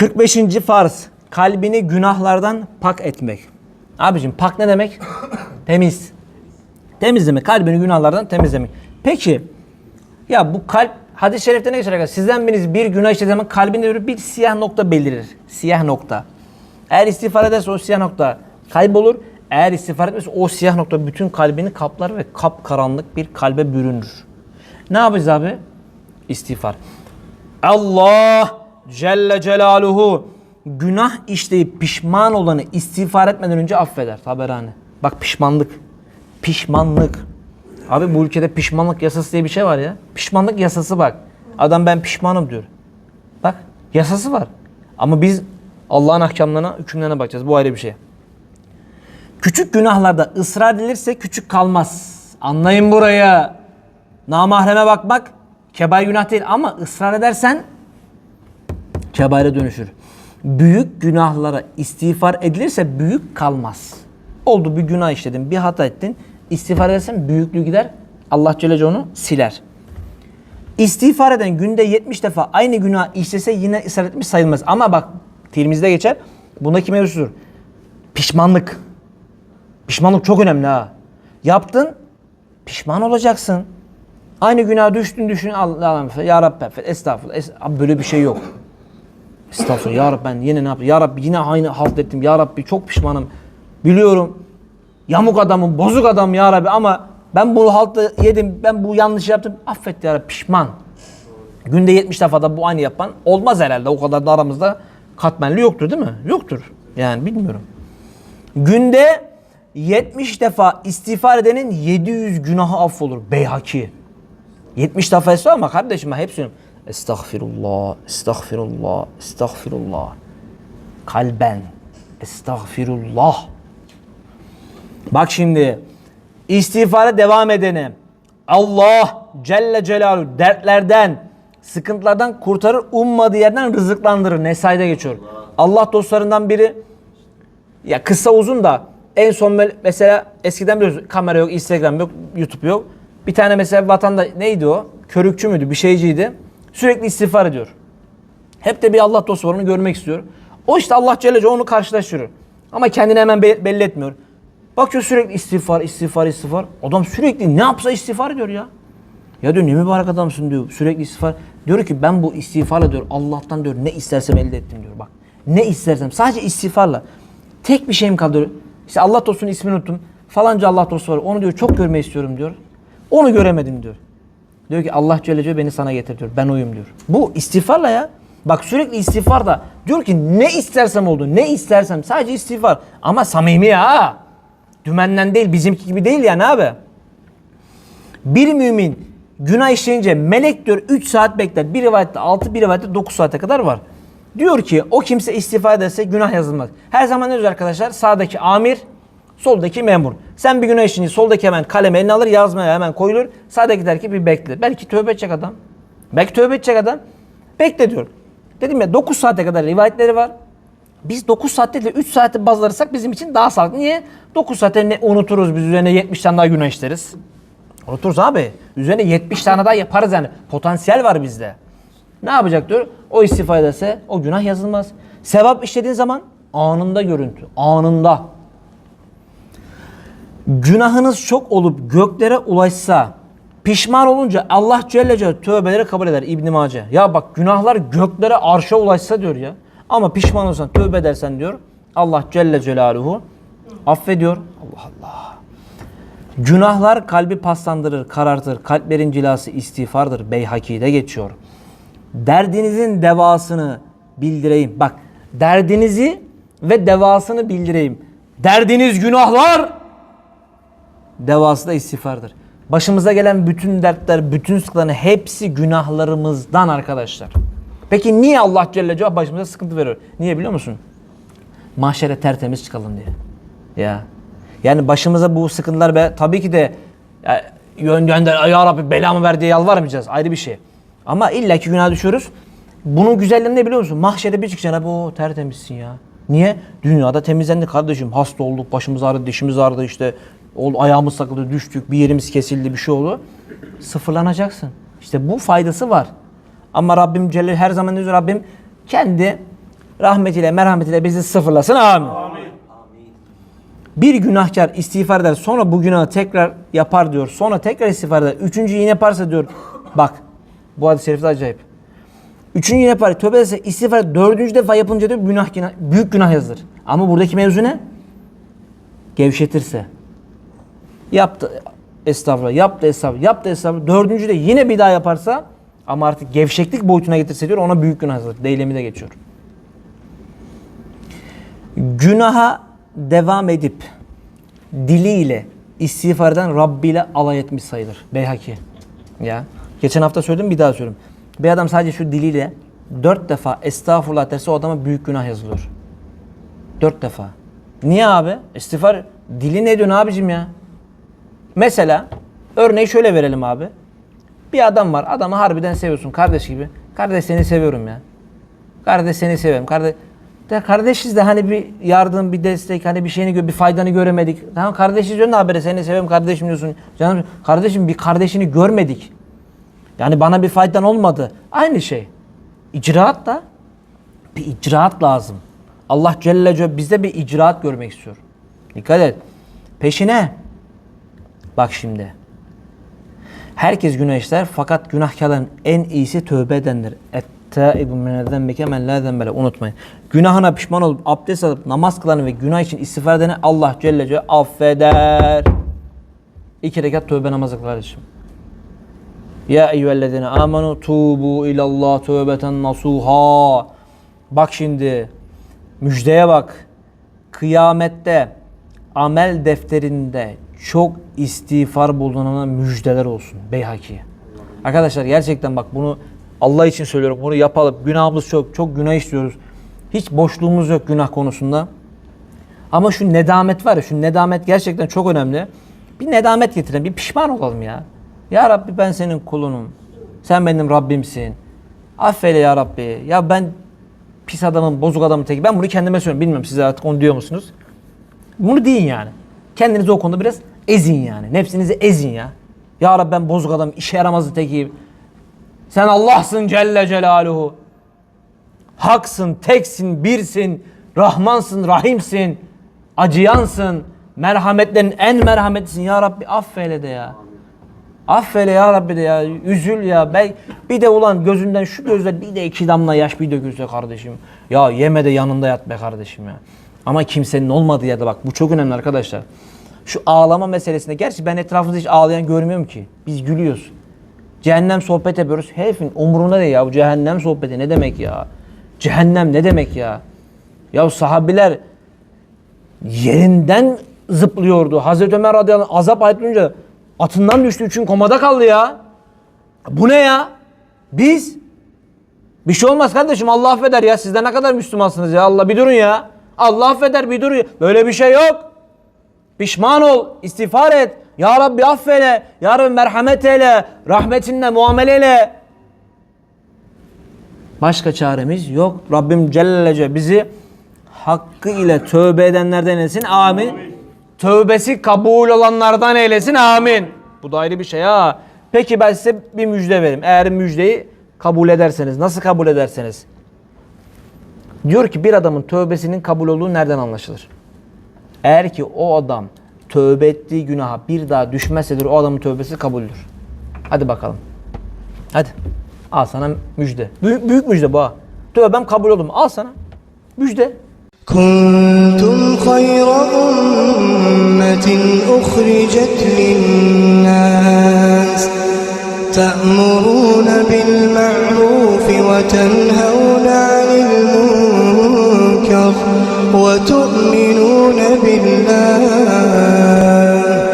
45. farz. Kalbini günahlardan pak etmek. Abicim pak ne demek? Temiz. Temizlemek. Kalbini günahlardan temizlemek. Peki ya bu kalp hadis-i şerifte ne geçer arkadaşlar? Sizden biriniz bir günah işlediği zaman kalbinde bir, bir siyah nokta belirir. Siyah nokta. Eğer istiğfar ederse o siyah nokta kaybolur. Eğer istiğfar etmezse o siyah nokta bütün kalbini kaplar ve kapkaranlık bir kalbe bürünür. Ne yapacağız abi? İstiğfar. Allah Celle Celaluhu günah işleyip pişman olanı istiğfar etmeden önce affeder. Taberane. Bak pişmanlık. Pişmanlık. Abi bu ülkede pişmanlık yasası diye bir şey var ya. Pişmanlık yasası bak. Adam ben pişmanım diyor. Bak yasası var. Ama biz Allah'ın ahkamlarına, hükümlerine bakacağız. Bu ayrı bir şey. Küçük günahlarda ısrar edilirse küçük kalmaz. Anlayın burayı. Namahreme bakmak kebair günah değil ama ısrar edersen kebaire dönüşür. Büyük günahlara istiğfar edilirse büyük kalmaz. Oldu bir günah işledin, bir hata ettin. İstiğfar edersen büyüklüğü gider. Allah Celle onu siler. İstiğfar eden günde 70 defa aynı günah işlese yine ısrar etmiş sayılmaz. Ama bak Tirmiz'de geçer. Bundaki mevzudur. Pişmanlık. Pişmanlık çok önemli ha. Yaptın, pişman olacaksın. Aynı günaha düştün düşün Allah'ım. Ya Rabbi affet. Estağfurullah. Es- Abi böyle bir şey yok. Estağfurullah. Ya Rabbi ben yine ne yaptım? Ya Rabbi yine aynı halt ettim. Ya Rabbi çok pişmanım. Biliyorum. Yamuk adamım, bozuk adam ya Rabbi ama ben bu haltı yedim. Ben bu yanlış yaptım. Affet ya Rabbi pişman. Günde 70 defa da bu aynı yapan olmaz herhalde. O kadar da aramızda katmerli yoktur değil mi? Yoktur. Yani bilmiyorum. Günde 70 defa istiğfar edenin 700 günahı affolur. Beyhaki. 70 defa ama kardeşim ben hep söylüyorum. Estağfirullah, estağfirullah, estağfirullah. Kalben. Estağfirullah. Bak şimdi istiğfara devam edene Allah Celle Celaluhu dertlerden, sıkıntılardan kurtarır, ummadığı yerden rızıklandırır. Nesai'de geçiyor. Allah dostlarından biri ya kısa uzun da en son mesela eskiden biliyoruz kamera yok, Instagram yok, YouTube yok. Bir tane mesela vatanda neydi o? Körükçü müydü? Bir şeyciydi. Sürekli istiğfar ediyor. Hep de bir Allah dostu var onu görmek istiyor. O işte Allah Celle onu karşılaştırıyor. Ama kendini hemen be- belli etmiyor. Bakıyor sürekli istiğfar, istiğfar, istiğfar. Adam sürekli ne yapsa istiğfar ediyor ya. Ya diyor ne mübarek adamsın diyor. Sürekli istiğfar. Diyor ki ben bu istiğfarla diyor Allah'tan diyor ne istersem elde ettim diyor. Bak ne istersem sadece istiğfarla. Tek bir şeyim kaldı. İşte Allah dostunun ismini unuttum. Falanca Allah dostu var. Onu diyor çok görmeyi istiyorum diyor. Onu göremedim diyor. Diyor ki Allah Celle Celaluhu beni sana getir diyor. Ben oyum diyor. Bu istiğfarla ya. Bak sürekli istiğfar da diyor ki ne istersem oldu. Ne istersem sadece istiğfar. Ama samimi ya. Dümenden değil bizimki gibi değil yani abi. Bir mümin günah işleyince melek diyor 3 saat bekler. Bir rivayette 6 bir rivayette 9 saate kadar var. Diyor ki o kimse istiğfar ederse günah yazılmaz. Her zaman ne diyor arkadaşlar? Sağdaki amir, soldaki memur. Sen bir günah işleyince soldaki hemen kalemi eline alır yazmaya hemen koyulur. Sağdaki der ki bir bekle. Belki tövbe edecek adam. Belki tövbe edecek adam. Bekle diyor. Dedim ya 9 saate kadar rivayetleri var. Biz 9 saatte de 3 saati baz alırsak bizim için daha sağlıklı. Niye? 9 saatte ne unuturuz biz üzerine 70 tane daha günah işleriz. Unuturuz abi. Üzerine 70 tane daha yaparız yani. Potansiyel var bizde. Ne yapacak diyor? O istifa ederse o günah yazılmaz. Sevap işlediğin zaman anında görüntü. Anında. Günahınız çok olup göklere ulaşsa pişman olunca Allah Celle Celaluhu tövbeleri kabul eder İbn Mace. Ya bak günahlar göklere arşa ulaşsa diyor ya. Ama pişman olsan tövbe edersen diyor Allah Celle Celaluhu affediyor. Allah Allah. Günahlar kalbi paslandırır, karartır. Kalplerin cilası istiğfardır. Beyhaki'de geçiyor. Derdinizin devasını bildireyim. Bak derdinizi ve devasını bildireyim. Derdiniz günahlar, devası da istiğfardır. Başımıza gelen bütün dertler, bütün sıkıntıların hepsi günahlarımızdan arkadaşlar. Peki niye Allah Celle Celaluhu başımıza sıkıntı veriyor? Niye biliyor musun? Mahşere tertemiz çıkalım diye. Ya. Yani başımıza bu sıkıntılar be tabii ki de ya, gönder ya Rabbi belamı ver diye yalvarmayacağız. Ayrı bir şey. Ama illaki günah düşüyoruz. Bunun güzelliğini ne biliyor musun? Mahşerde bir çıkacaksın abi o tertemizsin ya. Niye? Dünyada temizlendik kardeşim. Hasta olduk, başımız ağrıdı, dişimiz ağrıdı işte. Ol, ayağımız takıldı, düştük, bir yerimiz kesildi, bir şey oldu. Sıfırlanacaksın. İşte bu faydası var. Ama Rabbim Celle her zaman diyor Rabbim? Kendi rahmetiyle, merhametiyle bizi sıfırlasın. Amin. Bir günahkar istiğfar eder sonra bu günahı tekrar yapar diyor. Sonra tekrar istiğfar eder. Üçüncü yine yaparsa diyor. Bak bu hadis-i şerif de acayip. Üçüncü yapar. Tövbe ederse istiğfar. Dördüncü defa yapınca diyor günah, günah, büyük günah yazılır. Ama buradaki mevzu ne? Gevşetirse. Yaptı estağfurullah, yaptı estağfurullah, yaptı estağfurullah. Dördüncü de yine bir daha yaparsa ama artık gevşeklik boyutuna getirse diyor ona büyük günah yazılır. Deylemi de geçiyor. Günaha devam edip diliyle istiğfardan Rabbi ile alay etmiş sayılır. Beyhaki. Ya. Geçen hafta söyledim bir daha söyleyeyim. Bir adam sadece şu diliyle dört defa estağfurullah derse o adama büyük günah yazılıyor. Dört defa. Niye abi? İstiğfar dili ne diyorsun abicim ya? Mesela örneği şöyle verelim abi. Bir adam var. Adamı harbiden seviyorsun kardeş gibi. Kardeş seni seviyorum ya. Kardeş seni seviyorum. Kardeş de kardeşiz de hani bir yardım, bir destek, hani bir şeyini gö- bir faydanı göremedik. Tamam kardeşiz diyorsun da haberi seni seviyorum kardeşim diyorsun. Canım kardeşim bir kardeşini görmedik. Yani bana bir faydan olmadı. Aynı şey. İcraat da bir icraat lazım. Allah Celle Celle bizde bir icraat görmek istiyor. Dikkat et. Peşine. Bak şimdi. Herkes günah işler fakat günahkarların en iyisi tövbe edendir. Ettaibu minel beke men la zembele. Unutmayın. Günahına pişman olup abdest alıp namaz kılanı ve günah için istiğfar edeni Allah Celle Celle affeder. İki rekat tövbe namazı kardeşim. Ya eyyühellezine amenu tubu ilallah tövbeten nasuha. Bak şimdi müjdeye bak. Kıyamette amel defterinde çok istiğfar bulunana müjdeler olsun. Beyhaki. Arkadaşlar gerçekten bak bunu Allah için söylüyorum. Bunu yapalım. Günahımız çok. Çok günah işliyoruz. Hiç boşluğumuz yok günah konusunda. Ama şu nedamet var ya, şu nedamet gerçekten çok önemli. Bir nedamet getirelim, bir pişman olalım ya. Ya Rabbi ben senin kulunum. Sen benim Rabbimsin. Affeyle ya Rabbi. Ya ben pis adamım, bozuk adamım teki. Ben bunu kendime söylüyorum. Bilmiyorum size artık onu diyor musunuz? Bunu deyin yani. Kendinizi o konuda biraz ezin yani. Nefsinizi ezin ya. Ya Rabbi ben bozuk adam, işe yaramazı tekiyim. Sen Allah'sın Celle Celaluhu. Haksın, teksin, birsin, Rahmansın, Rahimsin, acıyansın, merhametlerin en merhametlisin. Ya Rabbi affeyle de ya. Affeyle ya Rabbi de ya. Üzül ya. Ben, bir de ulan gözünden şu gözler bir de iki damla yaş bir dökülse kardeşim. Ya yeme de yanında yat be kardeşim ya. Ama kimsenin olmadığı yerde bak bu çok önemli arkadaşlar. Şu ağlama meselesinde gerçi ben etrafımızda hiç ağlayan görmüyorum ki. Biz gülüyoruz. Cehennem sohbet yapıyoruz. Herifin umurunda değil ya. Bu cehennem sohbeti ne demek ya? Cehennem ne demek ya? Ya sahabiler yerinden zıplıyordu. Hazreti Ömer radıyallahu anh azap ayet duyunca atından düştüğü için komada kaldı ya. Bu ne ya? Biz bir şey olmaz kardeşim Allah affeder ya. Sizde ne kadar Müslümansınız ya Allah bir durun ya. Allah affeder bir durun. Böyle bir şey yok. Pişman ol, istiğfar et. Ya Rabbi affeyle, Ya Rabbi merhamet eyle, rahmetinle muamele eyle. Başka çaremiz yok. Rabbim Celle Celle bizi hakkı ile tövbe edenlerden eylesin. Amin. Tövbesi kabul olanlardan eylesin. Amin. Bu da ayrı bir şey ha. Peki ben size bir müjde vereyim. Eğer müjdeyi kabul ederseniz, nasıl kabul ederseniz. Diyor ki bir adamın tövbesinin kabul olduğu nereden anlaşılır? Eğer ki o adam tövbe ettiği günaha bir daha düşmezsedir o adamın tövbesi kabuldür. Hadi bakalım. Hadi. Al sana müjde. Büyük, büyük müjde bu ha. Tövbem kabul oldu mu? Al sana. Müjde. كنتم خير أمة أخرجت للناس تأمرون بالمعروف وتنهون عن المنكر وتؤمنون بالله